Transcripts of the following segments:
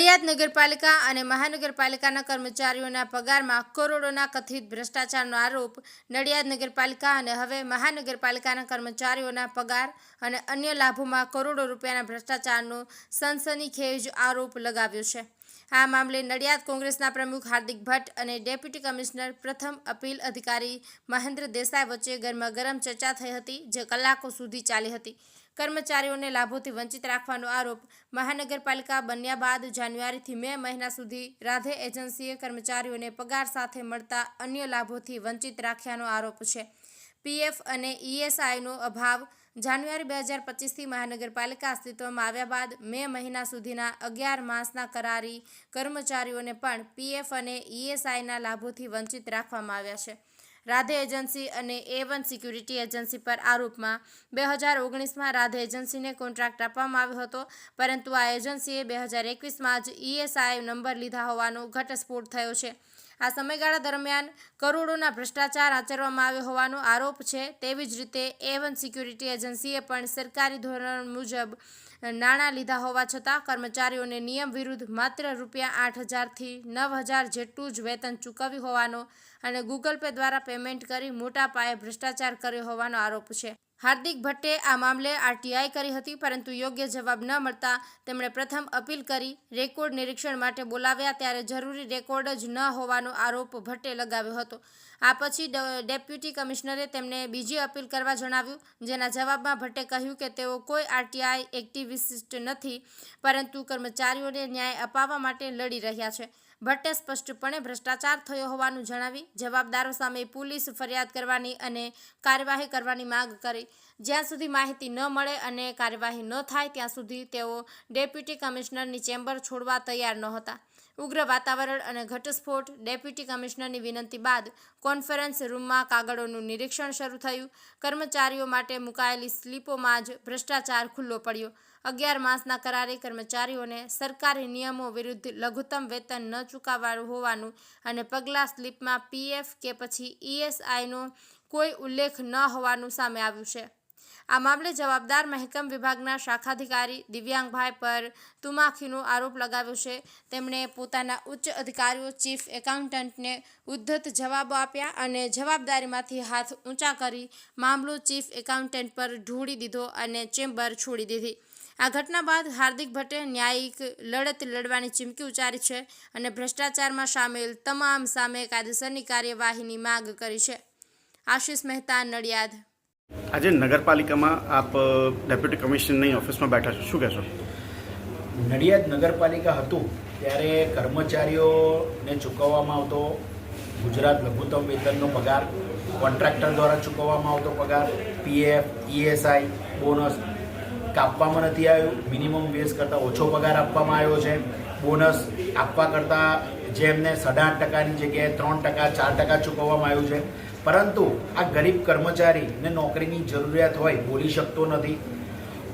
નડિયાદ નગરપાલિકા અને મહાનગરપાલિકાના કર્મચારીઓના પગારમાં કરોડોના કથિત ભ્રષ્ટાચારનો આરોપ નડિયાદ નગરપાલિકા અને હવે મહાનગરપાલિકાના કર્મચારીઓના પગાર અને અન્ય લાભોમાં કરોડો રૂપિયાના ભ્રષ્ટાચારનો સનસનીખેજ આરોપ લગાવ્યો છે. આ મામલે નડિયાદ કોંગ્રેસના પ્રમુખ હાર્દિક ભટ્ટ અને ડેપ્યુટી કમિશનર પ્રથમ અપીલ અધિકારી મહેન્દ્ર દેસાઈ વચ્ચે ગરમાગરમ ચર્ચા થઈ હતી, જે કલાકો સુધી ચાલી હતી. કર્મચારીઓને લાભોથી વંચિત રાખવાનો આરોપ મહાનગરપાલિકા બન્યા બાદ જાન્યુઆરીથી મે મહિના સુધી રાધે એજન્સીએ કર્મચારીઓને પગાર સાથે મળતા અન્ય લાભોથી વંચિત રાખ્યાનો આરોપ છે. પીએફ અને ઈએસઆઈનો અભાવ જાન્યુઆરી બે હજાર પચીસથી મહાનગરપાલિકા અસ્તિત્વમાં આવ્યા બાદ મે મહિના સુધીના અગિયાર માસના કરારી કર્મચારીઓને પણ પીએફ અને ઈએસઆઈના લાભોથી વંચિત રાખવામાં આવ્યા છે. રાધે એજન્સી અને એ વન સિક્યુરિટી એજન્સી પર આરોપમાં બે હજાર ઓગણીસમાં રાધે એજન્સીને કોન્ટ્રાક્ટ આપવામાં આવ્યો હતો, પરંતુ આ એજન્સીએ બે હજાર એકવીસમાં જ ઈએસઆઈ નંબર લીધા હોવાનો ઘટસ્ફોટ થયો છે. આ સમયગાળા દરમિયાન કરોડોના ભ્રષ્ટાચાર આચરવામાં આવ્યો હોવાનો આરોપ છે. તેવી જ રીતે એ વન સિક્યુરિટી એજન્સીએ પણ સરકારી ધોરણ મુજબ નાણાં લીધા હોવા છતાં કર્મચારીઓને નિયમ વિરુદ્ધ માત્ર રૂપિયા આઠ હજારથી નવ હજાર જેટલું જ વેતન ચૂકવ્યું હોવાનો અને ગૂગલ પે દ્વારા પેમેન્ટ કરી મોટા પાયે ભ્રષ્ટાચાર કર્યો હોવાનો આરોપ છે. હાર્દિક ભટ્ટે આ મામલે આરટીઆઈ કરી હતી, પરંતુ યોગ્ય જવાબ ન મળતા તેમણે પ્રથમ અપીલ કરી રેકોર્ડ નિરીક્ષણ માટે બોલાવ્યા ત્યારે જરૂરી રેકોર્ડ જ ન હોવાનો આરોપ ભટ્ટે લગાવ્યો હતો. આ પછી ડેપ્યુટી કમિશનરે તેમને બીજી અપીલ કરવા જણાવ્યું, જેના જવાબમાં ભટ્ટે કહ્યું કે તેઓ કોઈ આરટીઆઈ એક્ટિવિસ્ટ નથી, પરંતુ કર્મચારીઓને ન્યાય અપાવવા માટે લડી રહ્યા છે. ભટ્ટે સ્પષ્ટપણે ભ્રષ્ટાચાર થયો હોવાનું જણાવી જવાબદારો સામે પોલીસ ફરિયાદ કરવાની અને કાર્યવાહી કરવાની માંગ કરી. જ્યાં સુધી માહિતી ન મળે અને કાર્યવાહી ન થાય, ત્યાં સુધી તેઓ ડેપ્યુટી કમિશનરની ચેમ્બર છોડવા તૈયાર નહોતા. ઉગ્ર વાતાવરણ અને ઘટસ્ફોટ ડેપ્યુટી કમિશનરની વિનંતી બાદ કોન્ફરન્સ રૂમમાં કાગળોનું નિરીક્ષણ શરૂ થયું. કર્મચારીઓ માટે મુકાયેલી સ્લીપોમાં જ ભ્રષ્ટાચાર ખુલ્લો પડ્યો. અગિયાર માસના કરારે કર્મચારીઓને સરકારી નિયમો વિરુદ્ધ લઘુત્તમ વેતન ન ચૂકવવાનું હોવાનું અને પગલાં સ્લીપમાં પીએફ કે પછી ઈએસઆઈનો કોઈ ઉલ્લેખ ન હોવાનું સામે આવ્યું છે. આ મામલે જવાબદાર મહેકમ વિભાગના શાખાધિકારી દિવ્યાંગભાઈ પર તુમાખીનો આરોપ લગાવ્યો છે. તેમણે પોતાના ઉચ્ચ અધિકારીઓ, ચીફ એકાઉન્ટન્ટને ઉદ્ધત જવાબો આપ્યા અને જવાબદારીમાંથી હાથ ઊંચા કરી મામલો ચીફ એકાઉન્ટન્ટ પર ઢોળી દીધો અને ચેમ્બર છોડી દીધી. આ ઘટના બાદ હાર્દિક ભટ્ટે ન્યાયિક લડત લડવાની ચીમકી ઉચ્ચારી છે અને ભ્રષ્ટાચારમાં સામેલ તમામ સામે કાયદેસરની કાર્યવાહીની માંગ કરી છે. આશિષ મહેતા નડિયાદ. આજે નગરપાલિકામાં આપ ડેપ્યુટી કમિશનરની ઓફિસમાં બેઠા છો. શું કહેશો? નડિયાદ નગરપાલિકા હતું ત્યારે કર્મચારીઓને ચૂકવવામાં આવતો ગુજરાત લઘુત્તમ વેતનનો પગાર કોન્ટ્રાક્ટર દ્વારા ચૂકવવામાં આવતો પગાર પીએફ ઈએસઆઈ બોનસ કાપવામાં નથી આવ્યું. મિનિમમ વેજ કરતાં ઓછો પગાર આપવામાં આવ્યો છે. બોનસ આપવા કરતાં જેમને સાડા આઠ ટકાની જગ્યાએ ત્રણ ટકા, ચાર ટકા ચૂકવવામાં આવ્યું છે. પરંતુ આ ગરીબ કર્મચારીને નોકરીની જરૂરિયાત હોય બોલી શકતો નથી.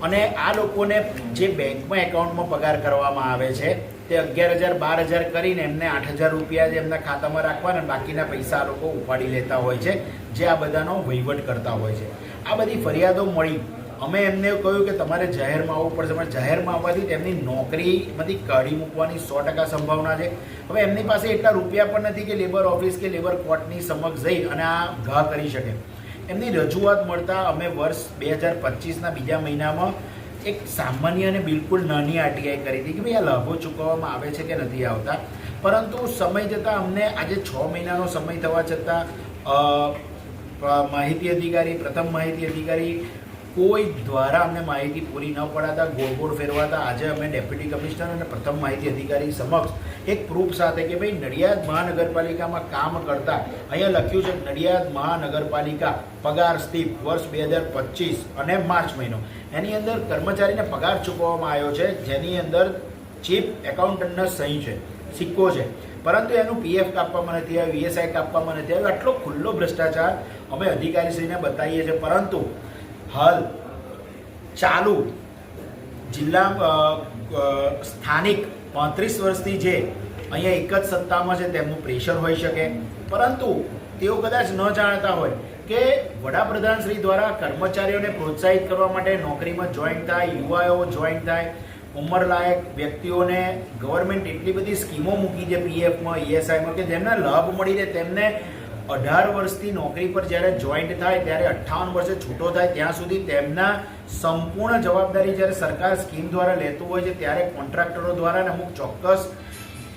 અને આ લોકોને જે બેંકમાં એકાઉન્ટમાં પગાર કરવામાં આવે છે, તે અગિયાર હજાર, બાર હજાર કરીને એમને આઠ હજાર રૂપિયા જે એમના ખાતામાં રાખવાના બાકીના પૈસા લોકો ઉપાડી લેતા હોય છે, જે આ બધાનો વહીવટ કરતા હોય છે. આ બધી ફરિયાદો મળી અમે એમને કહ્યું કે તમારે જાહેરમાં આવવું પડશે. પણ જાહેરમાં આવવાથી તેમની નોકરીમાંથી કાઢી મૂકવાની સો ટકા સંભાવના છે. હવે એમની પાસે એટલા રૂપિયા પણ નથી કે લેબર ઓફિસ કે લેબર કોર્ટની સમક્ષ જઈ અને આ ઘા કરી શકે. એમની રજૂઆત મળતા અમે વર્ષ બે હજાર પચીસના બીજા મહિનામાં એક સામાન્ય અને બિલકુલ નાની આરટીઆઈ કરી હતી કે ભાઈ આ લાભો ચૂકવવામાં આવે છે કે નથી આવતા. પરંતુ સમય જતાં અમને આજે છ મહિનાનો સમય થવા છતાં માહિતી અધિકારી, પ્રથમ માહિતી અધિકારી કોઈ દ્વારા અમને માહિતી પૂરી ન પડાતા ગોળ ગોળ ફેરવાતા. આજે અમે ડેપ્યુટી કમિશનર અને પ્રથમ માહિતી અધિકારી સમક્ષ એક પ્રૂફ સાથે કે ભાઈ નડિયાદ મહાનગરપાલિકામાં કામ કરતા, અહીંયા લખ્યું છે નડિયાદ મહાનગરપાલિકા પગાર સ્થિત વર્ષ બે હજાર પચીસ અને માર્ચ મહિનો. એની અંદર કર્મચારીને પગાર ચૂકવવામાં આવ્યો છે, જેની અંદર ચીફ એકાઉન્ટન્ટના સહી છે, સિક્કો છે. પરંતુ એનું પીએફ કાપવામાં નથી આવ્યું, વીએસઆઈ કાપવામાં નથી આવ્યું. આટલો ખુલ્લો ભ્રષ્ટાચાર અમે અધિકારીશ્રીને બતાવીએ છીએ. પરંતુ હાલ ચાલુ જિલ્લા સ્થાનિક પાંત્રીસ વર્ષથી જે અહીંયા એક જ સત્તામાં છે તેમનું પ્રેશર હોઈ શકે. પરંતુ તેઓ કદાચ ન જાણતા હોય કે વડાપ્રધાન શ્રી દ્વારા કર્મચારીઓને પ્રોત્સાહિત કરવા માટે નોકરીમાં જોઈન થાય, યુવાઓ જોઈન થાય ઉંમરલાયક વ્યક્તિઓને ગવર્મેન્ટ એટલી બધી સ્કીમો મૂકી છે પીએફમાં ઈએસઆઈમાં કે જેમને લાભ મળી રહે, તેમને અઢાર વર્ષથી નોકરી પર જ્યારે જોઈન્ટ થાય, ત્યારે અઠ્ઠાવન વર્ષે છૂટો થાય, ત્યાં સુધી તેમના સંપૂર્ણ જવાબદારી જ્યારે સરકાર સ્કીમ દ્વારા લેતું હોય છે, ત્યારે કોન્ટ્રાક્ટરો દ્વારા અને અમુક ચોક્કસ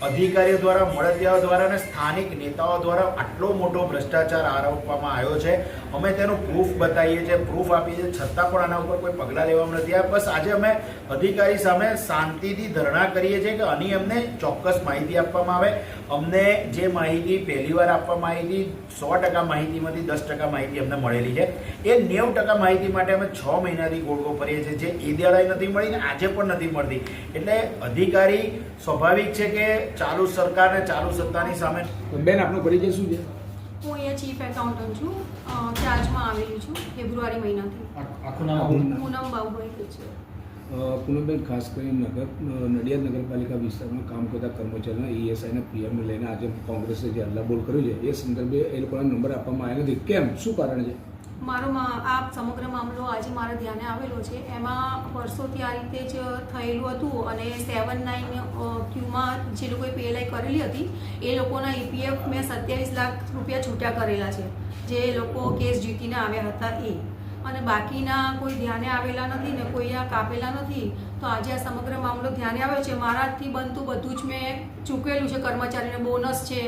અધિકારીઓ દ્વારા, મળતિયાઓ દ્વારા અને સ્થાનિક નેતાઓ દ્વારા આટલો મોટો ભ્રષ્ટાચાર આરોપવામાં આવ્યો છે. અમે તેનું પ્રૂફ બતાવીએ છીએ પ્રૂફ આપીએ છીએ. છતાં પણ આના ઉપર કોઈ પગલાં લેવામાં નથી. આવ્યા બસ આજે અમે અધિકારી સામે શાંતિથી ધરણા કરીએ છીએ કે આની અમને ચોક્કસ માહિતી આપવામાં આવે. અમને જે માહિતી પહેલીવાર આપવામાં આવી હતી, સો ટકા માહિતીમાંથી દસ ટકા માહિતી અમને મળેલી છે. એ નેવું ટકા માહિતી માટે અમે છ મહિનાથી ગોળગો કરીએ છીએ. જે એ દાડાએ નથી મળી ને આજે પણ નથી મળતી. એટલે અધિકારી સ્વાભાવિક છે કે ચાલુ સરકાર ને ચાલુ સત્તાની સામે બેન, આપનો પરિચય શું છે? હું અહીંયા ચીફ એકાઉન્ટન્ટ છું. ચાર્જમાં આવેલી છું ફેબ્રુઆરી મહિનાથી. આખું નામ પૂનમ બાબુભાઈ છે. પૂનમબેન ખાસ કરીને નગર નડિયાદ નગરપાલિકા વિસ્તારમાં કામ કરતા કર્મચારીના ઈએસઆઈના પીએમને લઈને આજે કોંગ્રેસે જે હલ્લાબોલ કર્યું છે એ સંદર્ભે એ લોકોના નંબર આપવામાં આવ્યા નથી. કેમ? શું કારણ છે? મારો આ સમગ્ર મામલો આજે મારા ધ્યાને આવેલો છે. એમાં વર્ષોથી આ રીતે જ થયેલું હતું અને સેવન નાઇન ક્યુમાં જે લોકોએ પીએલઆઈ કરેલી હતી, એ લોકોના ઈપીએફ મેં સત્યાવીસ લાખ રૂપિયા છૂટા કરેલા છે, જે લોકો કેસ જીતીને આવ્યા હતા એ. અને બાકીના કોઈ ધ્યાને આવેલા નથી ને કોઈ આ કાપેલા નથી, તો આજે આ સમગ્ર મામલો ધ્યાને આવ્યો છે. મારાથી બનતું બધું જ મેં ચૂકેલું છે. કર્મચારીને બોનસ છે,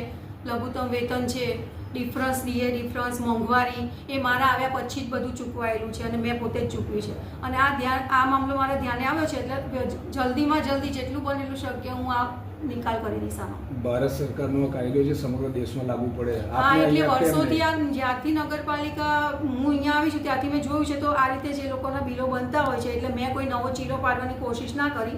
લઘુત્તમ વેતન છે ડિફરન્સ ડીએ, ડિફરન્સ મોંઘવારી, એ મારા આવ્યા પછી જ બધું ચૂકવાયેલું છે અને મેં પોતે જ ચૂકવ્યું છે. અને આ ધ્યાન, આ મામલો મારા ધ્યાને આવ્યો છે એટલે જલ્દીમાં જલ્દી જેટલું બનેલું શક્ય હું આ નિકાલ કરી આનો. ભારત સરકારનો કાયદો છે સમગ્ર દેશમાં લાગુ પડે. હા એટલે વર્ષોથી આ જ્યારથી નગરપાલિકા હું અહીંયા આવી છું ત્યાંથી મેં જોયું છે તો આ રીતે જે લોકોના બિલો બનતા હોય છે એટલે મેં કોઈ નવો ચીરો પાડવાની કોશિશ ના કરી.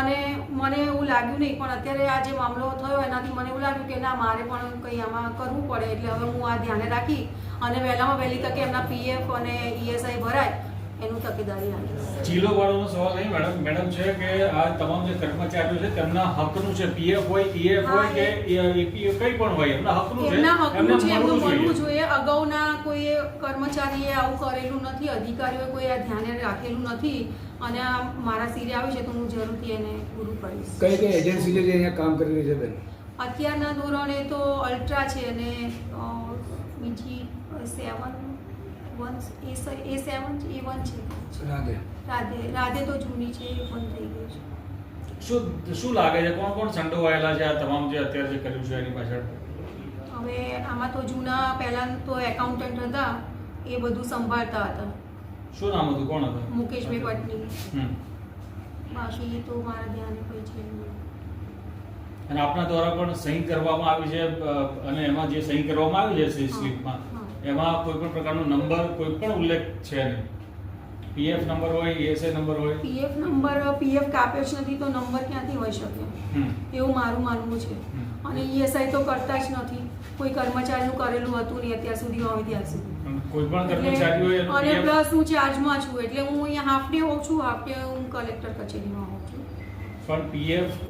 અને મને એવું લાગ્યું નહીં પણ અત્યારે આ જે મામલો થયો એનાથી મને એવું લાગ્યું કે ના મારે પણ કંઈ આમાં કરવું પડે. એટલે હવે હું આ ધ્યાને રાખી અને વહેલામાં વહેલી તકે એમના પીએફ અને ઈએસઆઈ ભરાય. એનું તકેદારી રાખીશ ચીલો વાળોનો સવાલ નહીં મેડમ મેડમ છે કે આ તમામ જે કર્મચારીઓ છે તેમના હકનું છે પીએફ હોય ઈએફ હોય કે ઈપીએફ કંઈ પણ હોય એમના હકનું છે એમના હકનું છે એમનું મળવું જોઈએ. અગાઉના કોઈ કર્મચારીએ આવું કરેલું નથી અધિકારીઓએ કોઈ આ ધ્યાને રાખેલું નથી અને આ મારા સિરે આવે છે તો હું જરૂરથી એને પૂરું કરીશ. કઈ કઈ એજન્સી જે અહીંયા કામ કરી રહી છે બેન? અત્યારના ધોરણે તો અલ્ટ્રા છે અને બીજી સેવન વન એ એ સેવન છે એ વન છે. રાધે. રાધે રાધે તો જૂની છે એ વન થઈ ગઈ છે. શું શું લાગે છે? કોણ કોણ સંડોવાયેલા છે આ તમામ જે અત્યારે જે કર્યું છે એની પાછળ? હવે આમાં તો જૂના પહેલાં તો એકાઉન્ટન્ટ હતા એ બધું સંભાળતા હતા. શું નામ હતું? કોણ હતું? મુકેશ પટની. હમ. બાકી તો મારા ધ્યાને કોઈ છે અને આપના દ્વારા પણ સહી કરવામાં આવી છે અને એમાં જે સહી કરવામાં આવી છે સ્લીપમાં. એમાં કોઈ પણ પ્રકારનો નંબર કોઈ પણ ઉલ્લેખ છે નહીં. પીએફ નંબર હોય ઈએસઆઈ નંબર હોય. પીએફ નંબર પીએફ કાપ્યો જ નથી તો નંબર ક્યાંથી હોઈ શકે? એવું મારું માનવું છે. અને ઈએસઆઈ તો કરતા જ નથી. કોઈ કર્મચારીનું કરેલું હતું નહીં અત્યાર સુધી હવે ત્યાં સુધી. કોઈ પણ કર્મચારી હોય અને પ્લસ હું ચાર્જમાં છું એટલે હું અહીંયા હાફ ડે હોઉં છું હાફ ડે હું કલેક્ટર કચેરીમાં હોઉં છું. પણ પીએફ